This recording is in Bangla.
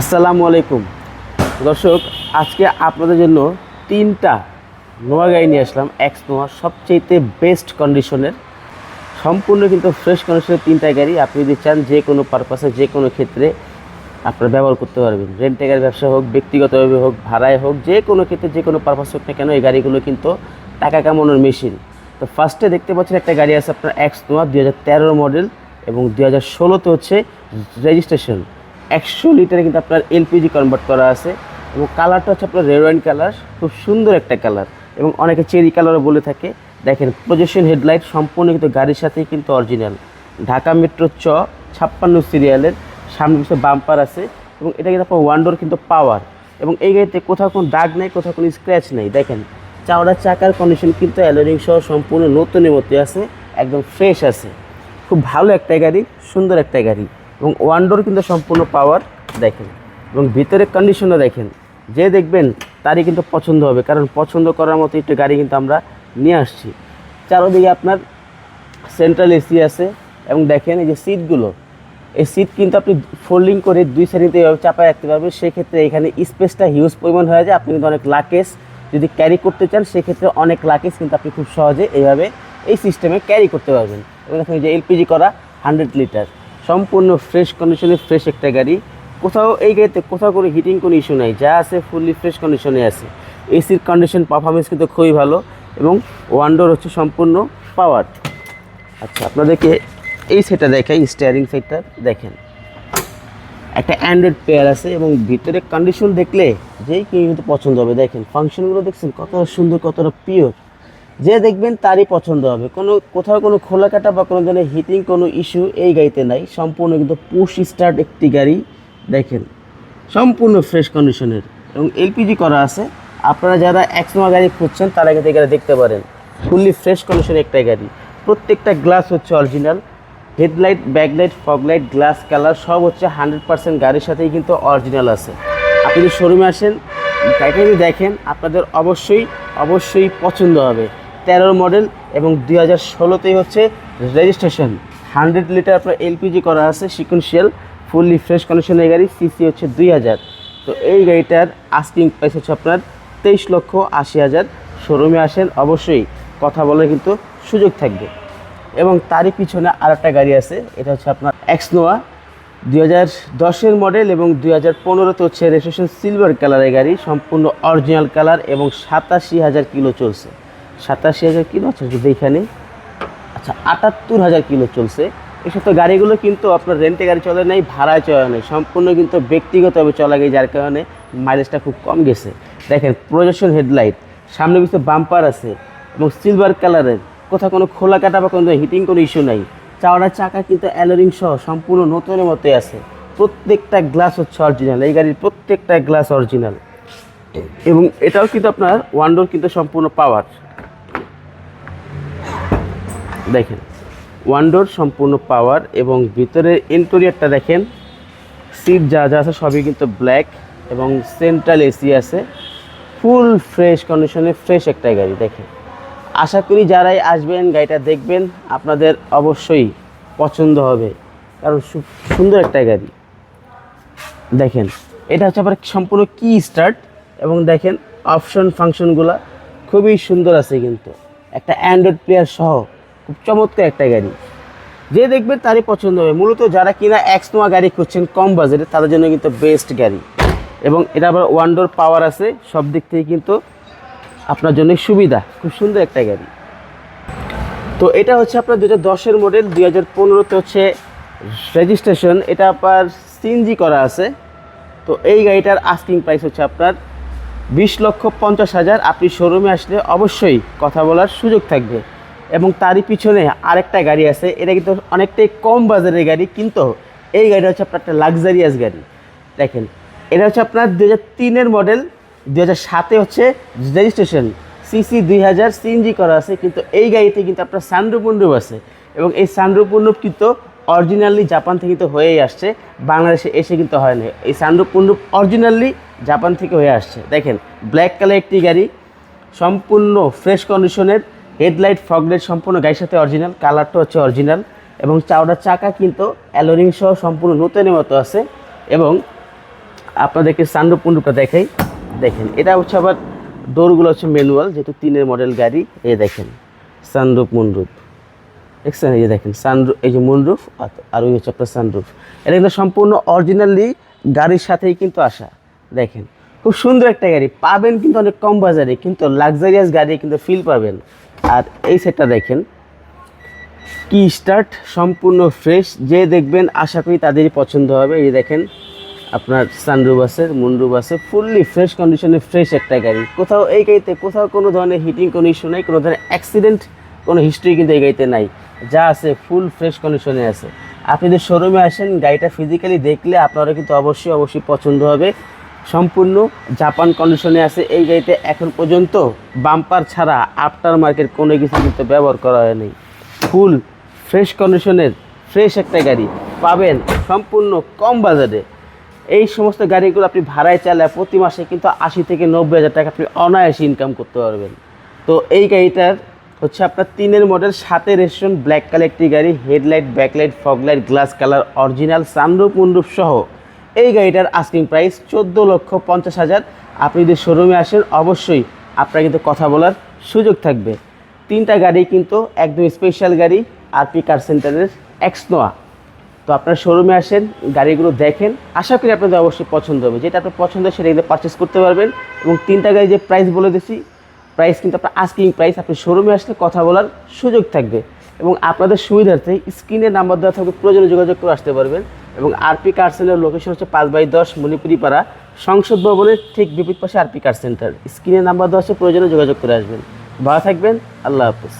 আসসালামু আলাইকুম। দর্শক, আজকে আপনাদের জন্য তিনটা নোয়া গাড়ি নিয়ে আসলাম। এক্স নোয়া সবচেয়েতে বেস্ট কন্ডিশনের সম্পূর্ণ কিন্তু ফ্রেশ কন্ডিশনের তিনটা গাড়ি। আপনি যদি চান যে কোনো পারপাসে যে কোনো ক্ষেত্রে আপনারা ব্যবহার করতে পারবেন। রেন্টে গাড়ির ব্যবসা হোক, ব্যক্তিগতভাবে হোক, ভাড়ায় হোক, যে কোনো ক্ষেত্রে, যে কোনো পারপাস হোক না কেন, এই গাড়িগুলো কিন্তু টাকা কামানোর মেশিন তো ফার্স্টে দেখতে পাচ্ছেন একটা গাড়ি আছে আপনার এক্স নোয়া দু মডেল এবং দু হাজার ষোলোতে হচ্ছে রেজিস্ট্রেশন একশো লিটারে কিন্তু আপনার এলপিজি কনভার্ট করা আছে এবং কালারটা হচ্ছে আপনার রেড কালার খুব সুন্দর একটা কালার এবং অনেকে চেরি কালারও বলে থাকে। দেখেন প্রজেকশন হেডলাইট সম্পূর্ণ কিন্তু গাড়ির সাথেই কিন্তু অরিজিনাল ঢাকা মেট্রো চ, ছাপ্পান্ন সিরিয়ালের সামনে পিছনে বাম্পার আছে এবং এটা কিন্তু আপনার ওয়ান্ডোর কিন্তু পাওয়ার এবং এই গাড়িতে কোথাও কোনো দাগ নেই, কোথাও কোনো স্ক্র্যাচ নেই। দেখেন, চাওড়া চাকার কন্ডিশন কিন্তু অ্যালোরিং সহ সম্পূর্ণ নতুনের মধ্যে আছে, একদম ফ্রেশ আছে। খুব ভালো একটা গাড়ি, সুন্দর একটা গাড়ি। এবং ওয়ান্ডোর কিন্তু সম্পূর্ণ পাওয়ার দেখেন এবং ভিতরের কন্ডিশনও দেখেন। যে দেখবেন, তারই কিন্তু পছন্দ হবে, কারণ পছন্দ করার মতো একটি গাড়ি কিন্তু আমরা নিয়ে আসছি। চারোদিকে আপনার সেন্ট্রাল এসি আছে এবং দেখেন এই যে সিটগুলো এই সিট কিন্তু আপনি ফোল্ডিং করে দুই সারিতে এভাবে চাপায় রাখতে পারবেন। সেক্ষেত্রে এখানে স্পেসটা হিউজ পরিমাণ হয়ে যায়। আপনি কিন্তু অনেক লাকেজ যদি ক্যারি করতে চান, সেক্ষেত্রে অনেক লাকেজ কিন্তু আপনি খুব সহজে এইভাবে এই সিস্টেমে ক্যারি করতে পারবেন। এবং দেখেন যে এলপিজি করা হান্ড্রেড লিটার সম্পূর্ণ ফ্রেশ কন্ডিশনে ফ্রেশ একটা গাড়ি। কোথাও এই গাড়িতে কোথাও কোনো হিটিং কোনো ইস্যু নাই, যা আছে ফুললি ফ্রেশ কন্ডিশনে আছে। এসির কন্ডিশন পারফরমেন্স কিন্তু খুবই ভালো এবং ওয়ান্ডোর হচ্ছে সম্পূর্ণ পাওয়ার আচ্ছা আপনাদেরকে এই সেটটা দেখাই স্টিয়ারিং সেটটা দেখেন। একটা অ্যান্ড্রয়েড পেয়ার আছে এবং ভিতরে কন্ডিশন দেখলে যেই কিন্তু পছন্দ হবে। দেখেন ফাংশনগুলো দেখছেন কতটা সুন্দর, কতটা পিওর যে দেখবেন তারই পছন্দ হবে। কোনো, কোথাও কোনো খোলা কাটা বা কোনো ধরনের হিটিং কোনো ইস্যু এই গাড়িতে নাই। সম্পূর্ণ কিন্তু পুশ স্টার্ট একটি গাড়ি, দেখেন। সম্পূর্ণ ফ্রেশ কন্ডিশনের এবং এলপিজি করা আছে। আপনারা যারা একসময় গাড়ি খুঁজছেন, তারা কিন্তু গাড়ি দেখতে পারেন। ফুললি ফ্রেশ কন্ডিশনের একটা গাড়ি। প্রত্যেকটা গ্লাস হচ্ছে original headlight backlight foglight glass colour সব হচ্ছে হান্ড্রেড পার্সেন্ট গাড়ির সাথেই কিন্তু অরিজিনাল আছে। আপনি যদি শোরুমে আসেন গাড়িটা যদি দেখেন, আপনাদের অবশ্যই অবশ্যই পছন্দ হবে। তেরোর মডেল এবং দুই হাজার ষোলোতেই হচ্ছে রেজিস্ট্রেশন হান্ড্রেড লিটার আপনার এলপিজি করা আছে সিকুয়েন্সিয়াল ফুললি ফ্রেশ কন্ডিশনের গাড়ি সিসি হচ্ছে দুই হাজার। তো এই গাড়িটার আস্কিং প্রাইস হচ্ছে আপনার তেইশ লক্ষ আশি হাজার। শোরুমে আসেন, অবশ্যই কথা বলার কিন্তু সুযোগ থাকবে। এবং তারই পিছনে আর একটা গাড়ি আছে, এটা হচ্ছে আপনার এক্সনোয়া দুই হাজার দশের মডেল এবং দুই হাজার পনেরোতে হচ্ছে রেজিস্ট্রেশন সিলভার কালারের গাড়ি, সম্পূর্ণ অরিজিনাল কালার এবং সাতাশি হাজার কিলো চলছে। সাতাশি হাজার কিলো আচ্ছা যদি এখানে আচ্ছা আটাত্তর হাজার কিলো চলছে। এই সমস্ত গাড়িগুলো কিন্তু আপনার রেন্টে গাড়ি চলে নাই, ভাড়ায় চলে নেই। সম্পূর্ণ কিন্তু ব্যক্তিগতভাবে চলা গেছে, যার কারণে মাইলেজটা খুব কম গেছে। দেখেন প্রজেকশন হেডলাইট সামনে পিছনে বাম্পার আছে এবং সিলভার কালারের কোথাও কোনো খোলা কাটা বা কোনো হিটিং কোনো ইস্যু নাই। চাওড়া চাকা কিন্তু অ্যালোরিং সহ সম্পূর্ণ নতুনের মতোই আছে। প্রত্যেকটা গ্লাস হচ্ছে অরিজিনাল এই গাড়ির প্রত্যেকটা গ্লাস অরিজিনাল এবং এটাও কিন্তু আপনার ওয়ান্ডোর কিন্তু সম্পূর্ণ পাওয়ার দেখেন, ওয়ান্ডোর সম্পূর্ণ পাওয়ার এবং ভিতরের ইন্টেরিয়রটা দেখেন, সিট যা যা আছে সবই কিন্তু ব্ল্যাক এবং সেন্ট্রাল এসি আছে, ফুল ফ্রেশ কন্ডিশনে ফ্রেশ একটা গাড়ি, দেখেন। আশা করি যারাই আসবেন, গাড়িটা দেখবেন, আপনাদের অবশ্যই পছন্দ হবে, কারণ সুন্দর একটা গাড়ি। দেখেন, এটা হচ্ছে আবার সম্পূর্ণ কি স্টার্ট এবং দেখেন অপশন ফাংশনগুলো খুবই সুন্দর আছে কিন্তু। একটা অ্যান্ড্রয়েড প্লেয়ার সহ। খুব চমৎকার একটা গাড়ি। যে দেখবেন তারই পছন্দ হবে। মূলত যারা কিনা এক্স নোয়া গাড়ি খুঁজছেন, কম বাজেটে, তাদের জন্য কিন্তু বেস্ট গাড়ি। এবং এটা আবার ওয়ান ডোর পাওয়ার আছে। সব দিক থেকে কিন্তু আপনার জন্য সুবিধা। খুব সুন্দর একটা গাড়ি। তো এটা হচ্ছে আপনার দু হাজার দশের মডেল দুই হাজার পনেরোতে হচ্ছে রেজিস্ট্রেশন এটা আপনার সিএনজি করা আছে। তো এই গাড়িটার আস্কিং প্রাইস হচ্ছে আপনার বিশ লক্ষ পঞ্চাশ হাজার। আপনি শোরুমে আসলে অবশ্যই কথা বলার সুযোগ থাকবে। এবং তারই পিছনে আরেকটা গাড়ি আছে। এটা কিন্তু অনেকটাই কম বাজারের গাড়ি, কিন্তু এই গাড়িটা হচ্ছে আপনার একটা লাক্সারিয়াস গাড়ি। দেখেন, এটা হচ্ছে আপনার দু তিনের মডেল দু হাজার সাতে হচ্ছে রেজিস্ট্রেশন সিসি দুই হাজার সিএনজি করা আছে, কিন্তু এই গাড়িতে কিন্তু আপনার সানরুপুন্ডুপ আছে। এবং এই সানরুপুন্ডুপ কিন্তু অরিজিনালি জাপান থেকে তো হয়েই আসছে, বাংলাদেশে এসে কিন্তু হয় না এই সানরুপুন্ডুপ অরিজিনালি জাপান থেকে হয়ে আসছে। দেখেন ব্ল্যাক কালার একটি গাড়ি, সম্পূর্ণ ফ্রেশ কন্ডিশনের হেডলাইট ফগলাইট সম্পূর্ণ গাড়ির সাথে অরিজিনাল কালারটা হচ্ছে অরিজিনাল এবং চাওড়া চাকা কিন্তু অ্যালোরিং সহ সম্পূর্ণ নতুনের মতো আছে এবং আপনাদেরকে সানরুপ পুন্ডুপটা দেখাই। দেখেন, এটা হচ্ছে আবার ডোরগুলো হচ্ছে ম্যানুয়াল যেহেতু তিনের মডেল গাড়ি এ দেখেন সানরুপ মুনরুপ দেখছেন? এই যে দেখেন সানরুফ এই যে মুনরুফ আর ওই হচ্ছে আপনার সানরুফ এটা কিন্তু সম্পূর্ণ অরিজিনালি গাড়ির সাথেই কিন্তু আসা। দেখেন, খুব সুন্দর একটা গাড়ি, পাবেন কিন্তু অনেক কম বাজারে, কিন্তু লাক্সারিয়াস গাড়ি কিন্তু ফিল পাবেন। আর এই সেটটা দেখেন। কি স্টার্ট সম্পূর্ণ ফ্রেশ যে দেখবেন, আশা করি তাদেরই পছন্দ হবে। এই দেখেন, আপনার সানরুফ আছে মুনরুফ আছে ফুললি ফ্রেশ কন্ডিশনে ফ্রেশ একটা গাড়ি। কোথাও এই গাড়িতে, কোথাও কোনো ধরনের হিটিং কোনো ইস্যু নেই, কোনো ধরনের অ্যাক্সিডেন্ট কোনো হিস্ট্রি কিন্তু এই গাড়িতে নাই। যা আছে ফুল ফ্রেশ কন্ডিশনে আছে। আপনি যদি শোরুমে আসেন, গাড়িটা ফিজিক্যালি দেখলে আপনারা কিন্তু অবশ্যই অবশ্যই পছন্দ হবে। সম্পূর্ণ জাপান কন্ডিশনে আছে। এই গাড়িতে এখন পর্যন্ত বাম্পার ছাড়া আফটার মার্কেট কোনো কিছু কিন্তু ব্যবহার করা হয়নি ফুল ফ্রেশ কন্ডিশনের ফ্রেশ একটা গাড়ি পাবেন সম্পূর্ণ কম বাজারে এই সমস্ত গাড়িগুলো আপনি ভাড়ায় চালায় প্রতি মাসে কিন্তু আশি থেকে নব্বই হাজার টাকা আপনি অনায়াসে ইনকাম করতে পারবেন। তো এই গাড়িটার হচ্ছে আপনার তিনের মডেল সাথে রেস্টুরেন্ট ব্ল্যাক কালার একটি গাড়ি headlight backlight foglight glass colour original sunroof মুন্ডুপ সহ এই গাড়িটার আস্কিং প্রাইস চোদ্দ লক্ষ পঞ্চাশ হাজার। আপনি যদি শোরুমে আসেন, অবশ্যই আপনার কিন্তু কথা বলার সুযোগ থাকবে। তিনটা গাড়ি কিন্তু একদম স্পেশাল গাড়ি আরপি কার সেন্টারের এক্সনোয়া তো আপনার শোরুমে আসেন, গাড়িগুলো দেখেন। আশা করি আপনাদের অবশ্যই পছন্দ হবে। যেটা আপনার পছন্দ সেটা কিন্তু পারচেস করতে পারবেন। এবং তিনটা গাড়ি যে প্রাইস বলে দিছি প্রাইস কিন্তু আপনার আস্কিং প্রাইস আপনি শোরুমে আসলে কথা বলার সুযোগ থাকবে। এবং আপনাদের সুবিধার্থে স্ক্রিনে নাম্বার দেওয়া থাকবে, প্রয়োজনে যোগাযোগ করে আসতে পারবেন। এবং আরপি কার সেন্টার লোকেশন হচ্ছে পাঁচ বাই দশ মণিপুরিপাড়া। সংসদ ভবনের ঠিক বিপরীত পাশে আরপি কার সেন্টার স্ক্রিনে নাম্বার আছে, প্রয়োজনে যোগাযোগ করে আসবেন। ভালো থাকবেন, আল্লাহ হাফিজ।